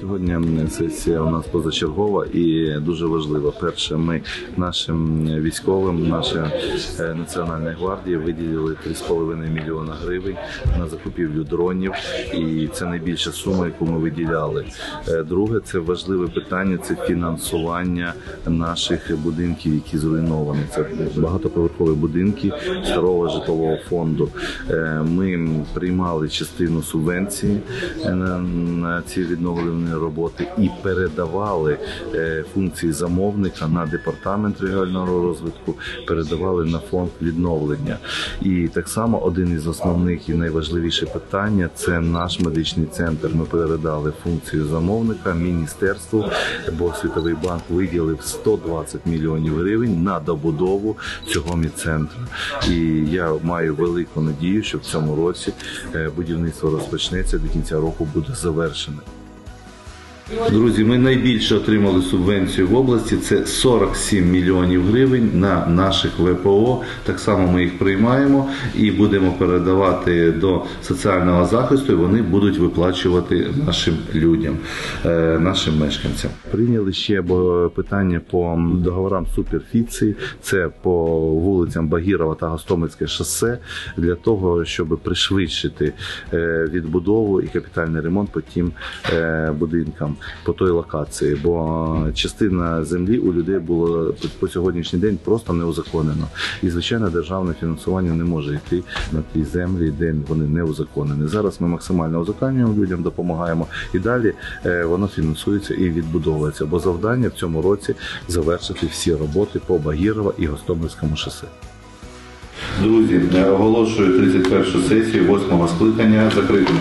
Сьогодні сесія у нас позачергова і дуже важлива. Перше, ми нашим військовим, нашій е, національній гвардії виділили 3,5 мільйона гривень на закупівлю дронів, і це найбільша сума, яку ми виділяли. Е, Друге, це важливе питання це фінансування наших будинків, які зруйновані. Це багатоповерхові будинки старого житлового фонду. Е, Ми приймали частину субвенції на, на ці відновлені роботи і передавали е, функції замовника на департамент регіонального розвитку, передавали на фонд відновлення. І так само один із основних і найважливіших питання це наш медичний центр. Ми передали функцію замовника міністерству, бо Світовий банк виділив 120 мільйонів гривень на добудову цього медцентру. І я маю велику надію, що в цьому році е, будівництво розпочнеться до кінця року буде завершене. Друзі, ми найбільше отримали субвенцію в області. Це 47 мільйонів гривень на наших ВПО. Так само ми їх приймаємо і будемо передавати до соціального захисту. і Вони будуть виплачувати нашим людям, е, нашим мешканцям. Прийняли ще питання по договорам суперфіції. Це по вулицям Багірова та Гостомельське шосе для того, щоб пришвидшити е, відбудову і капітальний ремонт по тим е, будинкам по той локації, бо частина землі у людей було по сьогоднішній день просто не узаконено. І звичайно, державне фінансування не може йти на ті землі, де вони не узаконені. Зараз ми максимально узаконюємо людям, допомагаємо і далі е, воно фінансується і відбудовується. Бо завдання в цьому році завершити всі роботи по Багірова і Гостомельському шосе. Друзі, оголошую 31 сесію 8 скликання закритою.